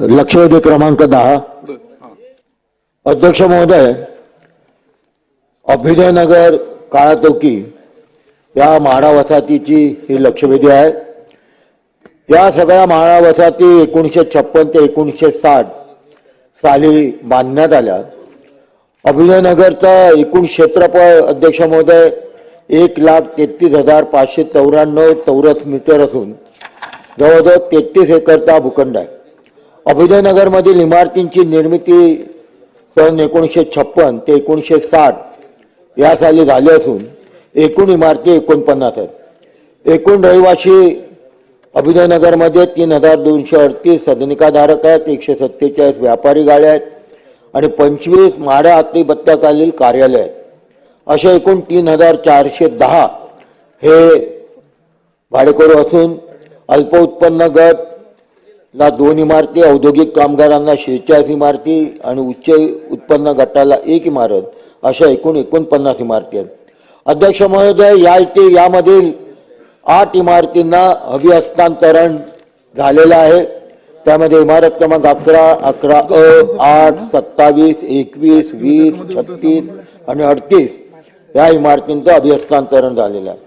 लक्षवेधी क्रमांक दहा. अध्यक्ष महोदय अभिनयनगर काळातोकी या म्हाडा वसाहतीची ही लक्षवेधी आहे. या सगळ्या म्हाडा वसाहती एकोणीसशे छप्पन ते एकोणीसशे साठ साली बांधण्यात आल्या. अभिनयनगरचं एकूण क्षेत्रफळ अध्यक्ष महोदय एक लाख तेहतीस हजार पाचशे चौऱ्याण्णव चौरस मीटर असून जवळजवळ तेहतीस एकरचा भूखंड आहे. अभिनयनगरमधील इमारतींची निर्मिती सन एकोणीसशे छप्पन ते एकोणीसशे साठ या साली झाली असून एकूण इमारती एकोणपन्नास आहेत. एकूण रहिवासी अभिनयनगरमध्ये तीन हजार दोनशे अडतीस सदनिकाधारक आहेत एकशे सत्तेचाळीस व्यापारी गाड्या आहेत आणि पंचवीस माड्या अतिबत्त्याखालील कार्यालय आहेत. असे एकूण तीन हजार चारशे दहा हे भाडेकरू असून अल्प उत्पन्न गट ला दोन इमारती औद्योगिक कामगारांना शेहेचाळीस इमारती आणि उच्च उत्पन्न गटाला एक इमारत अशा एकूण एकोणपन्नास इमारती आहेत. अध्यक्ष महोदय या इथे यामधील आठ इमारतींना हवी हस्तांतरण झालेलं आहे. त्यामध्ये इमारत क्रमांक अकरा अकरा अ आठ सत्तावीस एकवीस वीस छत्तीस आणि अडतीस या इमारतींचं अभिहस्तांतरण झालेलं आहे.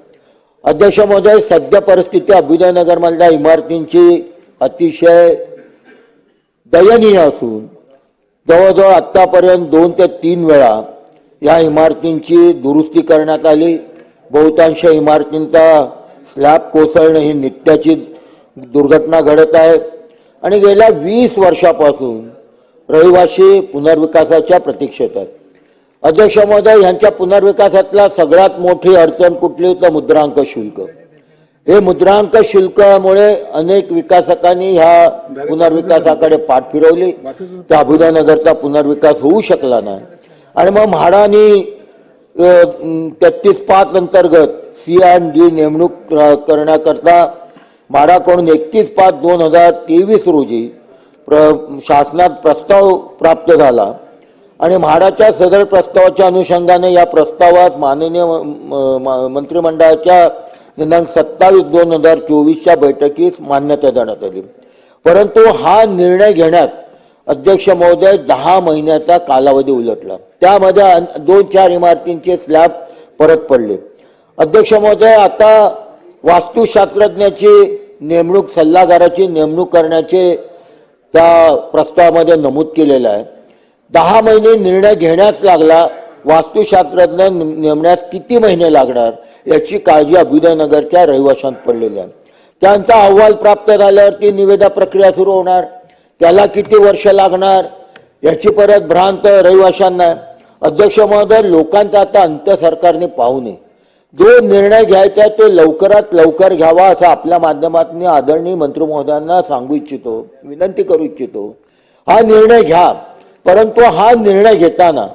अध्यक्ष महोदय सध्या परिस्थिती अभ्युदयनगरमधल्या इमारतींची अतिशय दयनीय असून जवळजवळ आत्तापर्यंत दोन ते तीन वेळा या इमारतींची दुरुस्ती करण्यात आली. बहुतांश इमारतींचा स्लॅब कोसळणे ही नित्याची दुर्घटना घडत आहे. आणि गेल्या वीस वर्षापासून रहिवासी पुनर्विकासाच्या प्रतीक्षेत आहेत. अध्यक्ष महोदय यांच्या पुनर्विकासातला सगळ्यात मोठी अडचण कुठली? तर मुद्रांक शुल्क. हे मुद्रांक शुल्कामुळे अनेक विकासकांनी ह्या पुनर्विकासाकडे पाठ फिरवली. त्या अभुदयनगरचा पुनर्विकास होऊ शकला नाही. आणि मग म्हाडानी तेहतीस पाच अंतर्गत सी अँड डी नेमणूक करण्याकरता म्हाडाकडून एकतीस पाच दोन हजार तेवीस रोजी प्र शासनात प्रस्ताव प्राप्त झाला. आणि म्हाडाच्या सदर प्रस्तावाच्या अनुषंगाने या प्रस्तावात माननीय मंत्रिमंडळाच्या दिनांक सत्तावीस दोन हजार चोवीसच्या बैठकीत मान्यता देण्यात आली. परंतु हा निर्णय घेण्यात अध्यक्ष महोदय दहा महिन्याचा कालावधी उलटला. त्यामध्ये अन- दोन चार इमारतींचे स्लॅब परत पडले. अध्यक्ष महोदय आता वास्तुशास्त्रज्ञाची नेमणूक सल्लागाराची नेमणूक करण्याचे त्या प्रस्तावामध्ये नमूद केलेलं आहे. दहा महिने निर्णय घेण्यास लागला वास्तुशास्त्रज्ञ नेमण्यात किती महिने लागणार याची काळजी अभ्युदयनगरच्या रहिवाशांत पडलेली आहे. त्यांचा अहवाल प्राप्त झाल्यावरती निवेदा प्रक्रिया सुरू होणार. त्याला किती वर्ष लागणार याची परत भ्रांत रहिवाशांना. अध्यक्ष महोदय लोकांचा आता अंत सरकारने पाहू नये. जो निर्णय घ्यायचा आहे तो लवकरात लवकर घ्यावा असं आपल्या माध्यमातून आदरणीय मंत्री महोदयांना सांगू इच्छितो विनंती करू इच्छितो. हा निर्णय घ्या परंतु हा निर्णय घेताना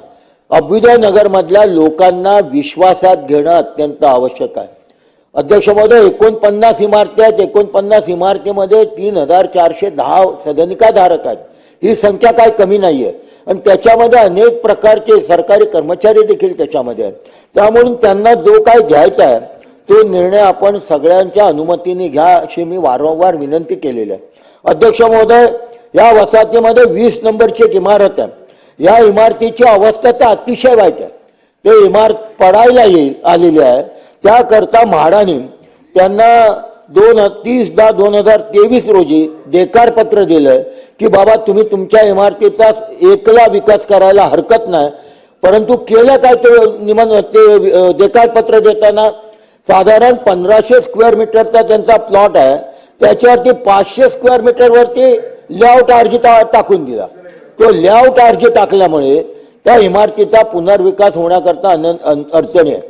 अभ्युदय नगरमधल्या लोकांना विश्वासात घेणं अत्यंत आवश्यक आहे. अध्यक्ष महोदय एकोणपन्नास इमारती आहेत. एकोणपन्नास इमारतीमध्ये तीन हजार चारशे दहा सदनिकाधारक आहेत. ही संख्या काय कमी नाही आहे आणि त्याच्यामध्ये अनेक प्रकारचे सरकारी कर्मचारी देखील त्याच्यामध्ये आहेत. त्यामुळे त्यांना जो काय घ्यायचा आहे तो निर्णय आपण सगळ्यांच्या अनुमतीने घ्या अशी मी वारंवार विनंती केलेली आहे. अध्यक्ष महोदय या वसाहतीमध्ये वीस नंबरची एक इमारत आहे. या इमारतीची अवस्था तर अतिशय वाईट आहे. ते इमारत पडायला येईल आलेली आहे. त्याकरता म्हाडाने त्यांना दोन तीस दहा दोन हजार तेवीस रोजी देकार पत्र दिलं की बाबा तुम्ही तुमच्या इमारतीचा एकला विकास करायला हरकत नाही. परंतु केलं काय ते निमन ते देकारपत्र देकार पत्र देताना साधारण पंधराशे स्क्वेअर मीटरचा त्यांचा प्लॉट आहे. त्याच्यावरती पाचशे स्क्वेअर मीटरवरती लेआउट अर्ज टाकून दिला. तो लेआउट अर्ज टाकल्यामुळे त्या इमारतीचा पुनर्विकास होण्याकरता अन- अन- अडचणी आहे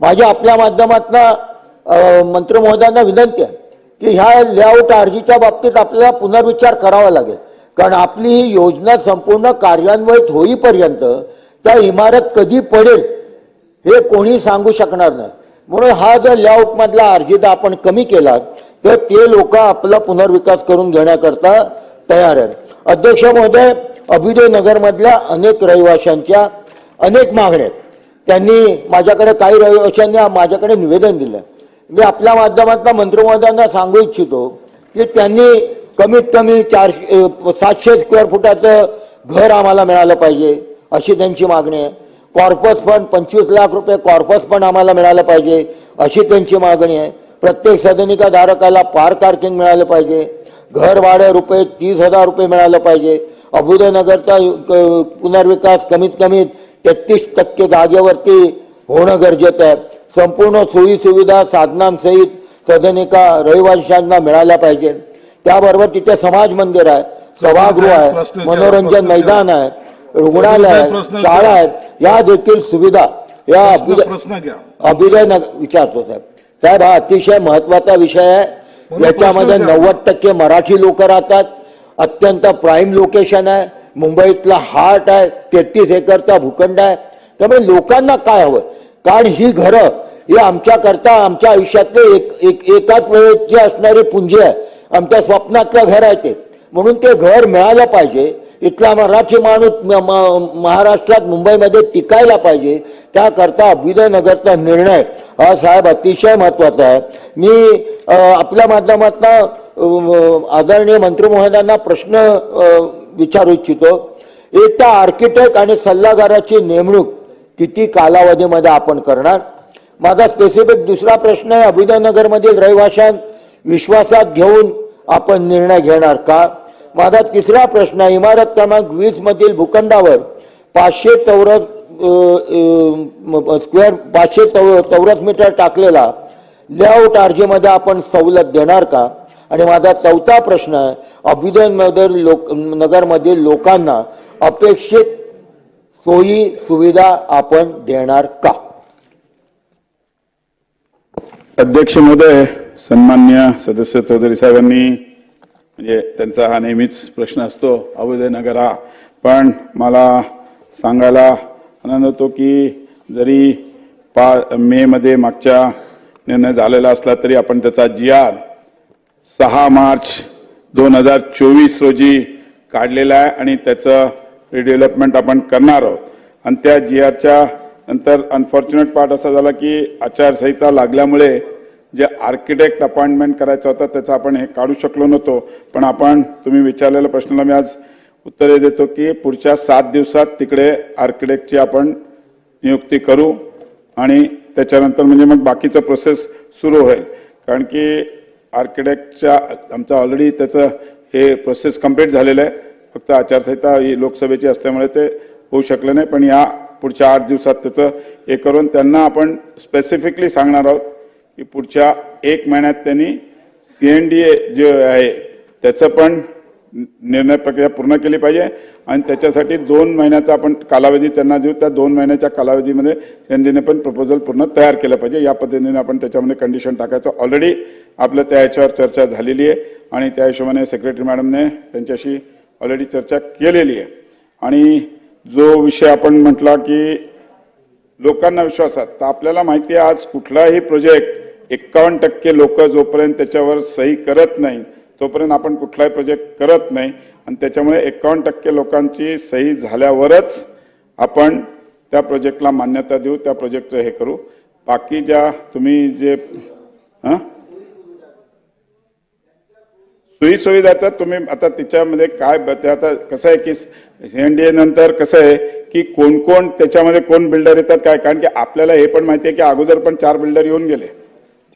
माझी आपल्या माध्यमातून मंत्री महोदयांना विनंती आहे की ह्या लेआउट अर्जीच्या बाबतीत आपल्याला पुनर्विचार करावा लागेल. कारण आपली ही योजना संपूर्ण कार्यान्वित होईपर्यंत त्या इमारत कधी पडेल हे कोणी सांगू शकणार नाही. म्हणून हा जर लेआउटमधला अर्जी अर्जिता आपण कमी केला तर ते लोक आपला पुनर्विकास करून घेण्याकरता तयार आहेत. अध्यक्ष महोदय अभ्युदय नगरमधल्या अनेक रहिवाशांच्या अनेक मागण्या आहेत. त्यांनी माझ्याकडे काही रहिवाशांनी माझ्याकडे निवेदन दिलं. मी आपल्या माध्यमातून मंत्रिमहोदयांना सांगू इच्छितो की त्यांनी कमीत कमी चारशे सातशे स्क्वेअर फुटाचं घर आम्हाला मिळालं पाहिजे अशी त्यांची मागणी आहे. कॉर्पस फंड पंचवीस लाख रुपये कॉर्पस फंड आम्हाला मिळालं पाहिजे अशी त्यांची मागणी आहे. प्रत्येक सदनिका धारकाला पार पार्किंग मिळालं पाहिजे. घर भाडं रुपये तीस हजार रुपये मिळालं पाहिजे. अभुदयनगरचा क- पुनर्विकास कमीत कमी तेहतीस टक्के जागेवरती होणं गरजेचं आहे. संपूर्ण सोयी सुविधा साधनांसहित सदनिका रहिवाशांना मिळाल्या पाहिजे त्याबरोबर तिथे समाज मंदिर आहे सभागृह आहे मनोरंजन मैदान आहे रुग्णालय आहे. शाळा आहेत या देखील सुविधा या प्रश्न अभ्युदय प्रश्न घ्या. अभ्युदय नगर विचारतो साहेब. साहेब हा अतिशय महत्त्वाचा विषय आहे. याच्यामध्ये. नव्वद टक्के मराठी लोक राहतात. अत्यंत प्राईम लोकेशन आहे. मुंबईतला हार्ट आहे. तेहतीस एकरचा भूखंड आहे. त्यामुळे लोकांना काय हवं? कारण ही घरं हे आमच्याकरता आमच्या आयुष्यातले एक एक एकाच वेळेची असणारी पुंजी आहे आमच्या स्वप्नातलं घर आहे ते. म्हणून ते घर मिळालं पाहिजे. इथला मराठी माणूस म- म- महाराष्ट्रात मुंबईमध्ये टिकायला पाहिजे. त्याकरता अभ्युदयनगरचा निर्णय. हा साहेब अतिशय महत्त्वाचा आहे. मी आपल्या माध्यमातून आदरणीय मंत्री महोदयांना प्रश्न विचारू इच्छितो. एक त्या आर्किटेक्ट आणि सल्लागाराची नेमणूक किती कालावधीमध्ये आपण करणार? माझा स्पेसिफिक दुसरा प्रश्न आहे अभिनयनगरमधील रहिवाशां विश्वासात घेऊन आपण निर्णय घेणार का? माझा तिसरा प्रश्न आहे इमारत क्रमांक वीस मधील भूखंडावर पाचशे चौरस स्क्वेअर पाचशे चौ चौरस मीटर टाकलेला लेआउट आरजीमध्ये आपण सवलत देणार का? आणि माझा चौथा प्रश्न आहे अभ्युदयनगर लोक नगरमधील लोकांना अपेक्षित सोयी सुविधा आपण देणार का? अध्यक्ष महोदय सन्मान्य सदस्य चौधरी साहेबांनी म्हणजे त्यांचा हा नेहमीच प्रश्न असतो अभुदयनगर हा पण मला सांगायला आनंद होतो की जरी पा मे मध्ये मागच्या निर्णय झालेला असला तरी आपण त्याचा जी आर सहा मार्च दोन हजार चोवीस रोजी काढलेला आहे आणि त्याचं रिडेव्हलपमेंट आपण करणार आहोत. आणि त्या जी आरच्या नंतर अनफॉर्च्युनेट पार्ट असा झाला की आचारसंहिता लागल्यामुळे जे आर्किटेक्ट अपॉइंटमेंट करायचं होतं त्याचं आपण हे काढू शकलो नव्हतो. पण आपण तुम्ही विचारलेल्या प्रश्नाला मी आज उत्तरे देतो की पुढच्या सात दिवसात तिकडे आर्किटेक्टची आपण नियुक्ती करू आणि त्याच्यानंतर म्हणजे मग बाकीचं प्रोसेस सुरू होईल. कारण की आर्किटेक्टच्या आमचं ऑलरेडी त्याचं हे प्रोसेस कंप्लीट झालेलं आहे. फक्त आचारसंहिता ही लोकसभेची असल्यामुळे ते होऊ शकलं नाही पण या पुढच्या आठ दिवसात त्याचं हे करून त्यांना आपण स्पेसिफिकली सांगणार आहोत की पुढच्या एक महिन्यात त्यांनी सी एन डी ए जे आहे त्याचं पण निर्णय प्रक्रिया पूर्ण केली पाहिजे आणि त्याच्यासाठी दोन महिन्याचा आपण कालावधी त्यांना देऊ. त्या दोन महिन्याच्या कालावधीमध्ये सेंडीने पण प्रपोजल पूर्ण तयार केलं पाहिजे. या पद्धतीने आपण त्याच्यामध्ये कंडिशन टाकायचं. ऑलरेडी आपलं त्या याच्यावर चर्चा झालेली आहे आणि त्या हिशोबाने सेक्रेटरी मॅडमने त्यांच्याशी ऑलरेडी चर्चा केलेली आहे. आणि जो विषय आपण म्हटला की लोकांना विश्वासात तर आपल्याला माहिती आहे आज कुठलाही प्रोजेक्ट एक्कावन्न टक्के लोक जोपर्यंत त्याच्यावर सही करत नाहीत तोपर्यंत आपण कुठलाही प्रोजेक्ट करत नाही. आणि त्याच्यामुळे एकावन्न टक्के लोकांची सही झाल्यावरच आपण त्या प्रोजेक्टला मान्यता देऊ त्या प्रोजेक्टचं हे करू. बाकी ज्या तुम्ही जे हां? सोयी सुविधाचं तुम्ही आता तिच्यामध्ये काय ब- आता कसं आहे की एन डी ए नंतर कसं आहे की कोण कोण त्याच्यामध्ये कोण बिल्डर येतात काय? कारण की आपल्याला हे पण माहिती आहे की अगोदर पण चार बिल्डर येऊन गेले.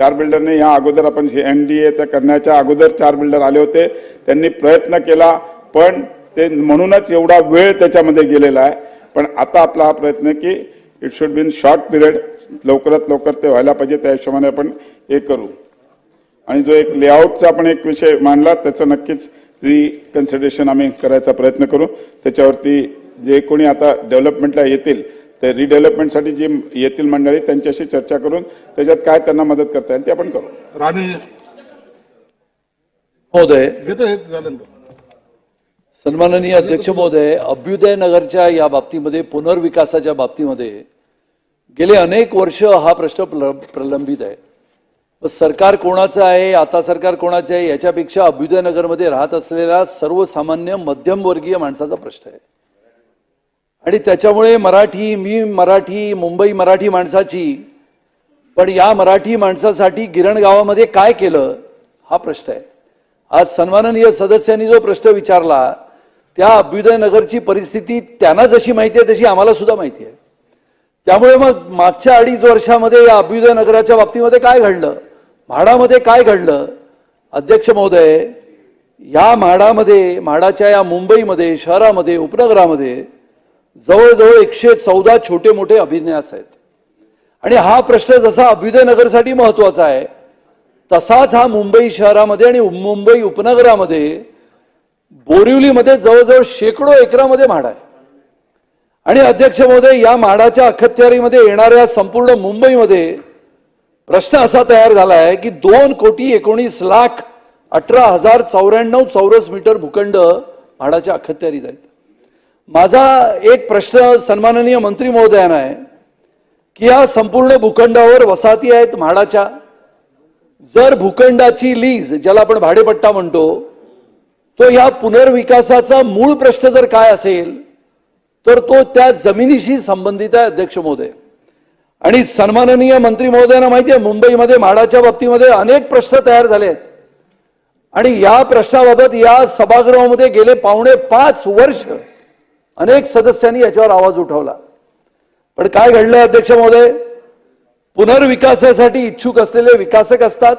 चार बिल्डरने या अगोदर आपण एन डी एनडीएचा करण्याच्या अगोदर चार बिल्डर आले होते त्यांनी प्रयत्न केला पण ते म्हणूनच एवढा वेळ त्याच्यामध्ये गेलेला आहे. पण आता आपला हा प्रयत्न की it should been short period लवकरात लवकर ते व्हायला पाहिजे त्या हिशोबाने आपण हे करू. आणि जो एक लेआउटचा आपण एक विषय मांडला त्याचं नक्कीच रिकन्सिडरेशन आम्ही करायचा प्रयत्न करू. त्याच्यावरती जे कोणी आता डेव्हलपमेंटला येतील ते रिडेव्हलपमेंटसाठी जी येतील मंडळी त्यांच्याशी चर्चा करून त्याच्यात काय त्यांना मदत करता येईल ते आपण करू. राणे महोदय. सन्माननीय अध्यक्ष महोदय अभ्युदय नगरच्या या बाबतीमध्ये पुनर्विकासाच्या बाबतीमध्ये गेले अनेक वर्ष हा प्रश्न प्रल- प्रलंबित आहे. सरकार कोणाचं आहे आता सरकार कोणाचं आहे याच्यापेक्षा अभ्युदय नगरमध्ये राहत असलेल्या सर्वसामान्य मध्यमवर्गीय माणसाचा प्रश्न आहे. आणि त्याच्यामुळे मराठी मी मराठी मुंबई मराठी माणसाची पण या मराठी माणसासाठी गिरण गावामध्ये काय केलं हा प्रश्न आहे. आज सन्माननीय सदस्यांनी जो प्रश्न विचारला त्या अभ्युदय नगरची परिस्थिती त्यांना जशी माहिती आहे तशी आम्हाला सुद्धा माहिती आहे. त्यामुळे मग मागच्या अडीच वर्षामध्ये या अभ्युदय नगराच्या बाबतीमध्ये काय घडलं म्हाडामध्ये काय घडलं? अध्यक्ष महोदय या म्हाडामध्ये म्हाडाच्या या मुंबईमध्ये शहरामध्ये उपनगरामध्ये जवळजवळ एकशे चौदा छोटे मोठे अभिन्यास आहेत. आणि हा प्रश्न जसा अभ्युदय नगरसाठी महत्त्वाचा आहे तसाच हा मुंबई शहरामध्ये आणि मुंबई उपनगरामध्ये बोरिवलीमध्ये जवळजवळ शेकडो एकरामध्ये म्हाड आहे. आणि अध्यक्ष महोदय या म्हाडाच्या अखत्यारीमध्ये येणाऱ्या संपूर्ण मुंबईमध्ये प्रश्न असा तयार झाला आहे की दोन कोटी एकोणीस लाख अठरा हजार चौऱ्याण्णव चौरस मीटर भूखंड म्हाडाच्या अखत्यारीत आहेत. माझा एक प्रश्न सन्माननीय मंत्री महोदयांना आहे की या संपूर्ण भूखंडावर वसाहती आहेत म्हाडाच्या. जर भूखंडाची लीज ज्याला आपण भाडेपट्टा म्हणतो तो या पुनर्विकासाचा मूळ प्रश्न जर काय असेल तर तो त्या जमिनीशी संबंधित आहे अध्यक्ष महोदय. आणि सन्माननीय मंत्री महोदयांना माहिती आहे मुंबईमध्ये म्हाडाच्या बाबतीमध्ये अनेक प्रश्न तयार झाले आहेत. आणि या प्रश्नाबाबत या सभागृहामध्ये गेले पावणे पाच वर्ष अनेक सदस्यांनी याच्यावर आवाज उठवला. पण काय घडलं अध्यक्ष महोदय? पुनर्विकासासाठी इच्छुक असलेले विकासक असतात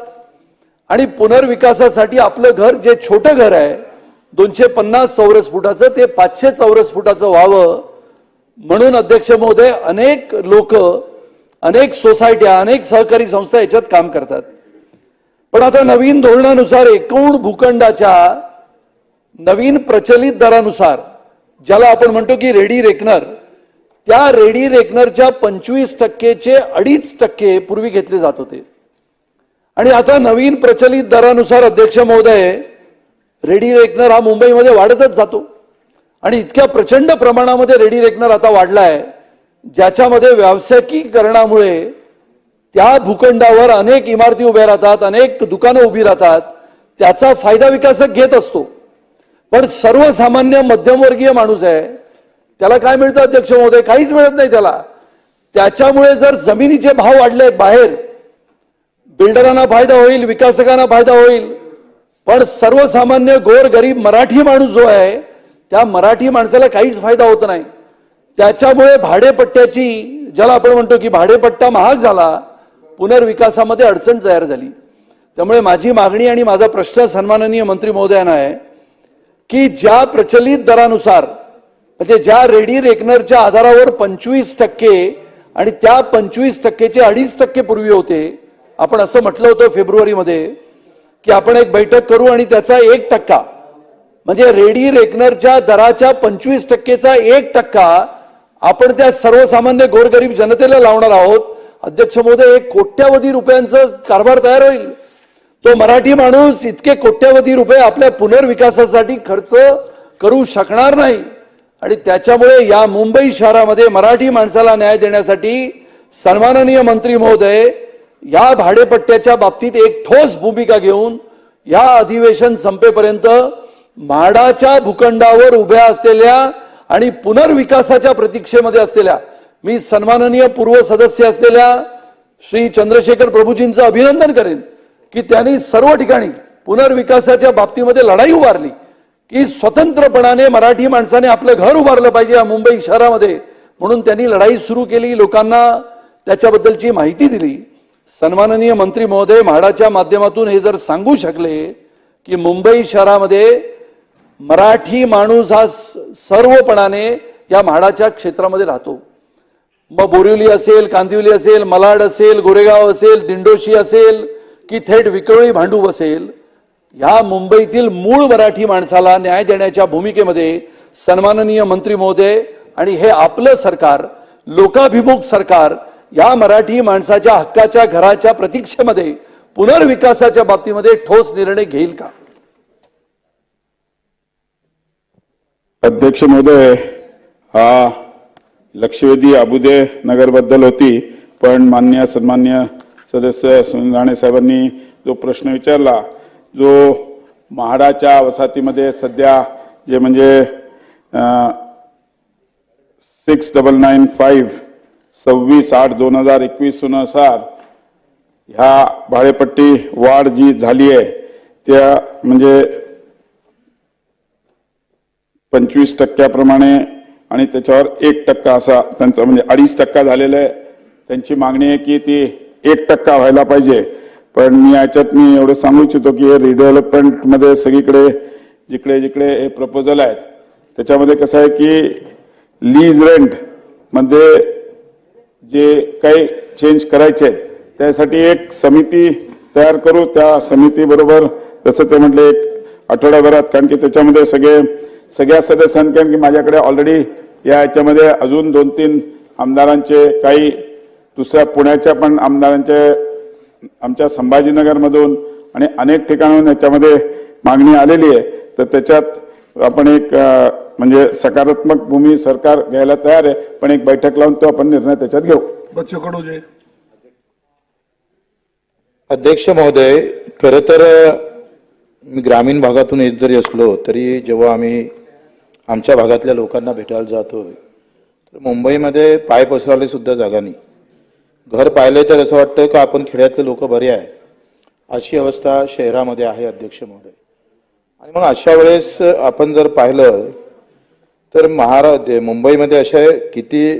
आणि पुनर्विकासासाठी आपलं घर जे छोटं घर आहे दोनशे पन्नास चौरस फुटाचं ते पाचशे चौरस फुटाचं व्हावं म्हणून अध्यक्ष महोदय अनेक लोक अनेक सोसायट्या अनेक सहकारी संस्था याच्यात काम करतात. पण आता नवीन धोरणानुसार एकूण भूखंडाच्या नवीन प्रचलित दरानुसार ज्याला आपण म्हणतो की रेडी रेकनर त्या रेडी रेकनरच्या पंचवीस टक्केचे अडीच टक्के पूर्वी घेतले जात होते. आणि आता नवीन प्रचलित दरानुसार अध्यक्ष महोदय रेडी रेकनर हा मुंबईमध्ये वाढतच जातो. आणि इतक्या प्रचंड प्रमाणामध्ये रेडी रेकनर आता वाढलाय ज्याच्यामध्ये व्यावसायिकीकरणामुळे त्या भूखंडावर अनेक इमारती उभ्या राहतात अनेक दुकानं उभी राहतात त्याचा फायदा विकासक घेत असतो. पण सर्वसामान्य मध्यमवर्गीय माणूस आहे. त्याला काय मिळतं अध्यक्ष महोदय? काहीच मिळत नाही त्याला. त्याच्यामुळे जर जमिनीचे भाव वाढले बाहेर बिल्डरांना फायदा होईल विकासकांना फायदा होईल. पण सर्वसामान्य गोर गरीब मराठी माणूस जो आहे त्या मराठी माणसाला काहीच फायदा होत नाही. त्याच्यामुळे भाडेपट्ट्याची ज्याला आपण म्हणतो की भाडेपट्टा महाग झाला पुनर्विकासामध्ये अडचण तयार झाली. त्यामुळे माझी मागणी आणि माझा प्रश्न सन्माननीय मंत्री महोदयांना आहे की ज्या प्रचलित दरानुसार म्हणजे ज्या रेडी रेकनरच्या आधारावर पंचवीस टक्के आणि त्या पंचवीस टक्केचे अडीच टक्के पूर्वी होते आपण असं म्हटलं होतं फेब्रुवारीमध्ये की आपण एक बैठक करू आणि त्याचा एक टक्का म्हणजे रेडी रेकनरच्या दराच्या पंचवीस टक्केचा एक टक्का आपण त्या सर्वसामान्य गोरगरीब जनतेला लावणार आहोत. अध्यक्ष महोदय एक कोट्यावधी रुपयांचं कारभार तयार होईल. तो मराठी माणूस इतके कोट्यवधी रुपये आपल्या पुनर्विकासासाठी खर्च करू शकणार नाही. आणि त्याच्यामुळे या मुंबई शहरामध्ये मराठी माणसाला न्याय देण्यासाठी सन्माननीय मंत्री महोदय या भाडेपट्ट्याच्या बाबतीत एक ठोस भूमिका घेऊन या अधिवेशन संपेपर्यंत म्हाडाच्या भूखंडावर उभ्या असलेल्या आणि पुनर्विकासाच्या प्रतीक्षेमध्ये असलेल्या मी सन्माननीय पूर्व सदस्य असलेल्या श्री चंद्रशेखर प्रभूजींचं अभिनंदन करेन. की त्यांनी सर्व ठिकाणी पुनर्विकासाच्या बाबतीमध्ये लढाई उभारली की स्वतंत्रपणाने मराठी माणसाने आपलं घर उभारलं पाहिजे या मुंबई शहरामध्ये. म्हणून त्यांनी लढाई सुरू केली लोकांना त्याच्याबद्दलची माहिती दिली. सन्माननीय मंत्री महोदय म्हाडाच्या माध्यमातून हे जर सांगू शकले की मुंबई शहरामध्ये मराठी माणूस हा सर्वपणाने या म्हाडाच्या क्षेत्रामध्ये राहतो. मग बोरिवली असेल कांदिवली असेल मलाड असेल गोरेगाव असेल दिंडोशी असेल की थेट विक्रोळी भांडू बसेल. ह्या मुंबईतील मूळ मराठी माणसाला न्याय देण्याच्या भूमिकेमध्ये सन्माननीय मंत्री महोदय आणि हे आपलं सरकार लोकाभिमुख सरकार या मराठी माणसाच्या हक्काच्या घराच्या प्रतीक्षेमध्ये पुनर्विकासाच्या बाबतीमध्ये ठोस निर्णय घेईल का? अध्यक्ष महोदय हा लक्षवेधी अबुदे नगरबद्दल होती पण मान्य सन्मान्य सदस्य सुनील राणे साहेबांनी जो प्रश्न विचारला जो म्हाडाच्या वसाहतीमध्ये सध्या जे म्हणजे सिक्स डबल नाईन फाईव्ह सव्वीस आठ दोन हजार एकवीसनुसार ह्या भाडेपट्टी वाढ जी झाली आहे त्या म्हणजे पंचवीस टक्क्याप्रमाणे आणि त्याच्यावर एक टक्का असा त्यांचा म्हणजे अडीच टक्का झालेला आहे. त्यांची मागणी आहे की ती एक टक्का व्हायला पाहिजे. पण मी याच्यात मी एवढं सांगू इच्छितो की हे रिडेव्हलपमेंटमध्ये सगळीकडे जिकडे जिकडे हे प्रपोजल आहेत त्याच्यामध्ये कसं आहे की लीज रेंटमध्ये जे काही चेंज करायचे आहेत त्यासाठी एक समिती तयार करू. त्या समितीबरोबर जसं ते म्हटले एक आठवड्याभरात कारण की त्याच्यामध्ये सगळे सगळ्या सदस्यांनी कारण की माझ्याकडे ऑलरेडी या याच्यामध्ये अजून दोन तीन आमदारांचे काही दुसऱ्या पुण्याच्या पण आमदारांचे आमच्या संभाजीनगरमधून आणि अनेक ठिकाणाहून याच्यामध्ये मागणी आलेली आहे. तर त्याच्यात आपण एक म्हणजे सकारात्मक भूमी सरकार घ्यायला तयार आहे पण एक बैठक लावून तो आपण निर्णय त्याच्यात घेऊ. बच्चू कडू जे अध्यक्ष महोदय खरं तर मी ग्रामीण भागातून येत जरी असलो तरी जेव्हा आम्ही आमच्या भागातल्या लोकांना भेटायला जातो तर मुंबईमध्ये पाय पसरायला सुद्धा जागा नाही. घर पाहिले तर असं वाटतं का आपण खेड्यातले लोक बरे आहे? अशी अवस्था शहरामध्ये आहे अध्यक्ष महोदय. आणि मग अशा वेळेस आपण जर पाहिलं तर महारा मुंबईमध्ये अशा किती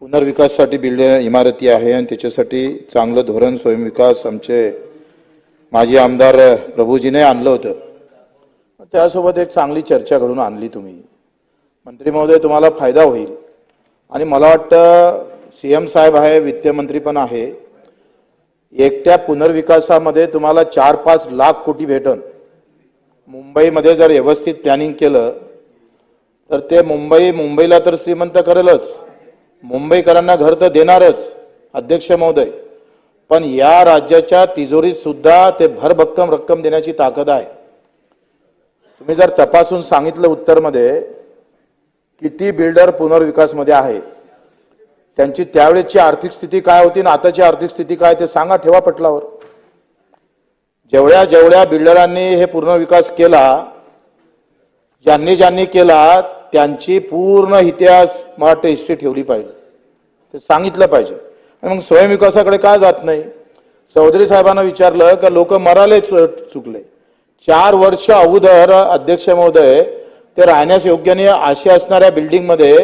पुनर्विकासासाठी बिल्ड इमारती आहे आणि त्याच्यासाठी चांगलं धोरण स्वयंविकास आमचे माजी आमदार प्रभूजीने आणलं होतं. त्यासोबत एक चांगली चर्चा घडून आणली तुम्ही. मंत्री महोदय तुम्हाला फायदा होईल. आणि मला वाटतं सी एम साहेब आहे वित्तमंत्री पण आहे. एकट्या पुनर्विकासामध्ये तुम्हाला चार पाच लाख कोटी भेटन. मुंबईमध्ये जर व्यवस्थित प्लॅनिंग केलं तर ते मुंबई मुंबईला तर श्रीमंत करेलच. मुंबईकरांना घर तर देणारच अध्यक्ष महोदय. पण या राज्याच्या तिजोरीत सुद्धा ते भरभक्कम रक्कम देण्याची ताकद आहे. तुम्ही जर तपासून सांगितलं उत्तरमध्ये किती बिल्डर पुनर्विकासमध्ये आहे? त्यांची त्यावेळेची आर्थिक स्थिती काय होती आणि आताची आर्थिक स्थिती काय ते सांगा ठेवा पटलावर. जेवढ्या जेवढ्या बिल्डरांनी हे पुनर्विकास केला ज्यांनी ज्यांनी केला त्यांची पूर्ण इतिहास मला हिस्ट्री ठेवली पाहिजे. ते सांगितलं पाहिजे. आणि मग स्वयंविकासाकडे का जात नाही? चौधरी साहेबांना विचारलं का लोक मराले चुकले. चार वर्ष अगोदर अध्यक्ष महोदय ते राहण्यास योग्य नाही अशी असणाऱ्या बिल्डिंगमध्ये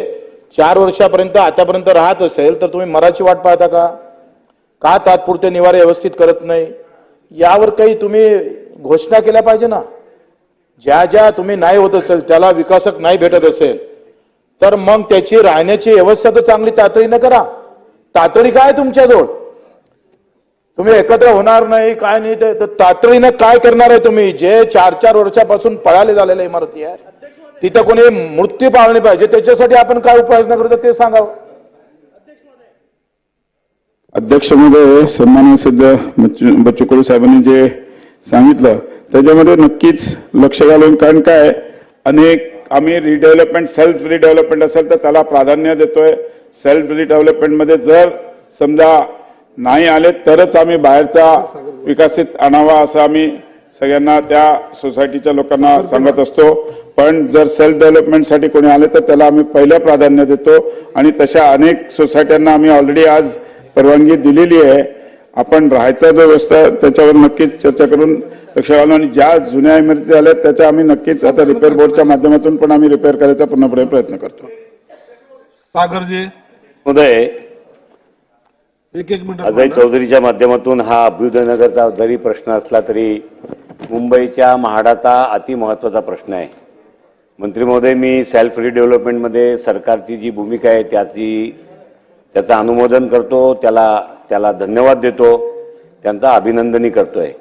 चार वर्षापर्यंत आतापर्यंत राहत असेल तर तुम्ही मराठी वाट पाहता का? का तात्पुरते निवारे व्यवस्थित करत नाही? यावर काही तुम्ही घोषणा केल्या पाहिजे ना? ज्या ज्या तुम्ही नाही होत असेल त्याला विकासक नाही भेटत असेल तर मग त्याची राहण्याची व्यवस्था तर चांगली तातडीनं करा. तातडी काय तुमच्याजवळ? तुम्ही एकत्र होणार नाही काय नाही ते तर तातडीनं काय करणार आहे तुम्ही? जे चार चार वर्षापासून पळाले झालेल्या इमारती आहे. तिथं कोणी मृत्यू पाळणे पाहिजे त्याच्यासाठी आपण काय उपाययोजना करतो ते सांगावं. अध्यक्ष महोदय सन्मान्य सध्या बच्चू बच्चू कडू साहेबांनी जे सांगितलं त्याच्यामध्ये नक्कीच लक्ष घालून कारण काय अनेक आम्ही रिडेव्हलपमेंट सेल्फ रिडेव्हलपमेंट असेल तर त्याला प्राधान्य देतोय. सेल्फ रिडेव्हलपमेंटमध्ये जर समजा नाही आले तरच आम्ही बाहेरचा विकसित आणावा असं आम्ही सगळ्यांना त्या सोसायटीच्या लोकांना सांगत असतो. पण जर सेल्फ डेव्हलपमेंटसाठी कोणी आले तर त्याला आम्ही पहिलं प्राधान्य देतो. आणि तशा अनेक सोसायट्यांना आम्ही ऑलरेडी आज परवानगी दिलेली आहे. आपण राहायचा जो व्यवस्था आहे, त्याच्यावर नक्कीच चर्चा करून लक्ष घालून आणि ज्या जुन्या इमारती आल्या त्याच्या आम्ही नक्कीच आता रिपेअर बोर्डच्या माध्यमातून पण आम्ही रिपेअर करायचा पूर्णपणे प्रयत्न करतो. सागर जे महोदय एक एक मिनिट अजय चौधरीच्या माध्यमातून हा अभ्युदयनगरचा जरी प्रश्न असला तरी मुंबईच्या म्हाडाचा अति महत्त्वाचा प्रश्न आहे. मंत्री महोदय मी सेल्फ रिडेव्हलपमेंटमध्ये सरकारची जी भूमिका आहे त्याची त्याचं अनुमोदन करतो त्याला त्याला धन्यवाद देतो त्यांचा अभिनंदनही करतोय.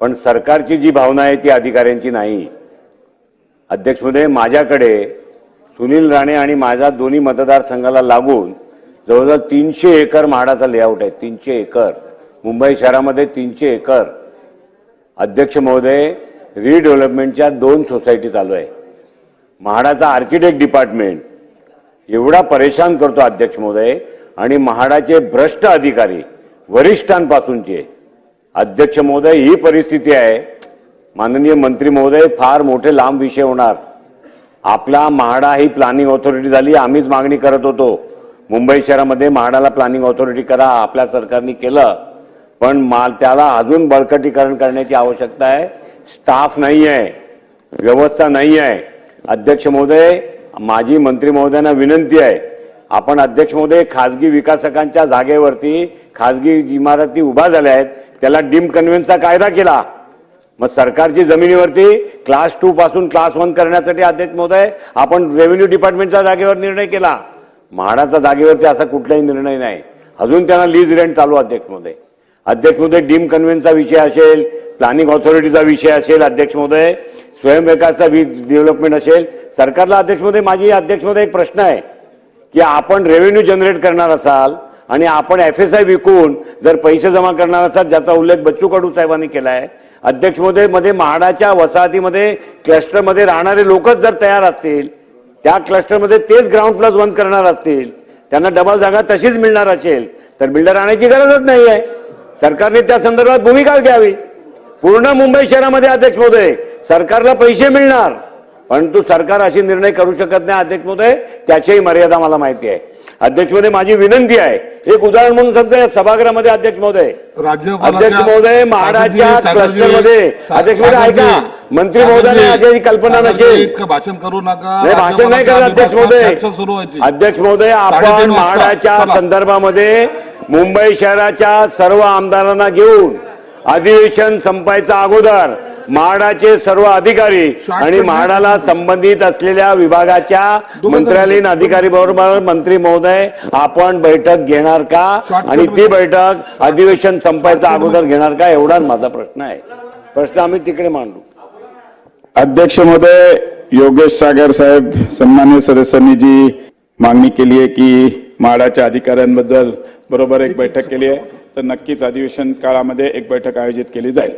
पण सरकारची जी भावना आहे ती अधिकाऱ्यांची नाही. अध्यक्ष महोदय माझ्याकडे सुनील राणे आणि माझा दोन्ही मतदारसंघाला लागून जवळजवळ तीनशे एकर म्हाडाचा लेआउट आहे तीनशे एकर. मुंबई शहरामध्ये तीनशे एकर. अध्यक्ष महोदय रिडेव्हलपमेंटच्या दोन सोसायटी चालू आहे. म्हाडाचा आर्किटेक्ट डिपार्टमेंट एवढा परेशान करतो अध्यक्ष महोदय आणि म्हाडाचे भ्रष्ट अधिकारी वरिष्ठांपासूनचे. अध्यक्ष महोदय ही परिस्थिती आहे. माननीय मंत्री महोदय फार मोठे लांब विषय होणार. आपला म्हाडा ही प्लॅनिंग ऑथॉरिटी झाली आम्हीच मागणी करत होतो. मुंबई शहरामध्ये म्हाडाला प्लॅनिंग ऑथॉरिटी करा आपल्या सरकारने केलं पण माल त्याला अजून बळकटीकरण करण्याची आवश्यकता आहे. स्टाफ नाही आहे व्यवस्था नाही आहे अध्यक्ष महोदय माझी मंत्री महोदयांना विनंती आहे. आपण अध्यक्ष महोदय खाजगी विकासकांच्या जागेवरती खाजगी इमारती उभा झाल्या आहेत त्याला डीम कन्व्हेन्सचा कायदा केला. मग सरकारची जमिनीवरती क्लास टू पासून क्लास वन करण्यासाठी अध्यक्ष महोदय आपण रेव्हेन्यू डिपार्टमेंटच्या जागेवर निर्णय केला. म्हाडाच्या जागेवरती असा कुठलाही निर्णय नाही. अजून त्यांना लीज रेंट चालू अध्यक्ष महोदय अध्यक्ष महोदय डीम कन्व्हेन्सचा विषय असेल प्लॅनिंग ऑथॉरिटीचा विषय असेल अध्यक्ष महोदय स्वयंविकासचा डेव्हलपमेंट असेल. सरकारला अध्यक्ष महोदय माझी अध्यक्ष महोदय एक प्रश्न आहे की आपण रेव्हेन्यू जनरेट करणार असाल आणि आपण एफ एस आय विकून जर पैसे जमा करणार असाल ज्याचा उल्लेख बच्चू कडू साहेबांनी केला आहे अध्यक्ष महोदयमध्ये म्हाडाच्या वसाहतीमध्ये क्लस्टरमध्ये राहणारे लोकच जर तयार असतील त्या क्लस्टरमध्ये तेच ग्राउंड प्लस वन करणार असतील. त्यांना डबल जागा तशीच मिळणार असेल. तर बिल्डर आणायची गरजच नाही आहे. सरकारने त्या संदर्भात भूमिका घ्यावी. पूर्ण मुंबई शहरामध्ये अध्यक्ष महोदय सरकारला पैसे मिळणार. परंतु सरकार असे निर्णय करू शकत नाही अध्यक्ष महोदय. त्याच्याही मर्यादा मला माहिती आहे. अध्यक्ष महोदय माझी विनंती आहे. एक उदाहरण म्हणून समजा या सभागृहामध्ये अध्यक्ष महोदय. अध्यक्ष महोदय सागरजी, क्लस्टरमध्ये अध्यक्ष महोदय ऐका मंत्री महोदयाने याची कल्पना नसेल. भाषण करू नका. नाही भाषण नाही करत अध्यक्ष महोदय. अध्यक्ष महोदय आपण. म्हाडाच्या. संदर्भामध्ये मुंबई शहराच्या सर्व आमदारांना घेऊन अधिवेशन संपायच्या अगोदर म्हाडाचे सर्व अधिकारी आणि म्हाडाला संबंधित असलेल्या विभागाच्या मंत्रालयीन अधिकारी बरोबर मंत्री महोदय आपण बैठक घेणार का? आणि ती बैठक अधिवेशन संपायच्या अगोदर घेणार का? एवढाच माझा प्रश्न आहे. प्रश्न आम्ही तिकडे मांडू. अध्यक्ष महोदय योगेश सागर साहेब सन्मान्य सदस्यांनी जी मागणी केली आहे की म्हाडाच्या अधिकाऱ्यांबद्दल बरोबर एक बैठक केली आहे तर नक्कीच अधिवेशन काळामध्ये एक बैठक आयोजित केली जाईल.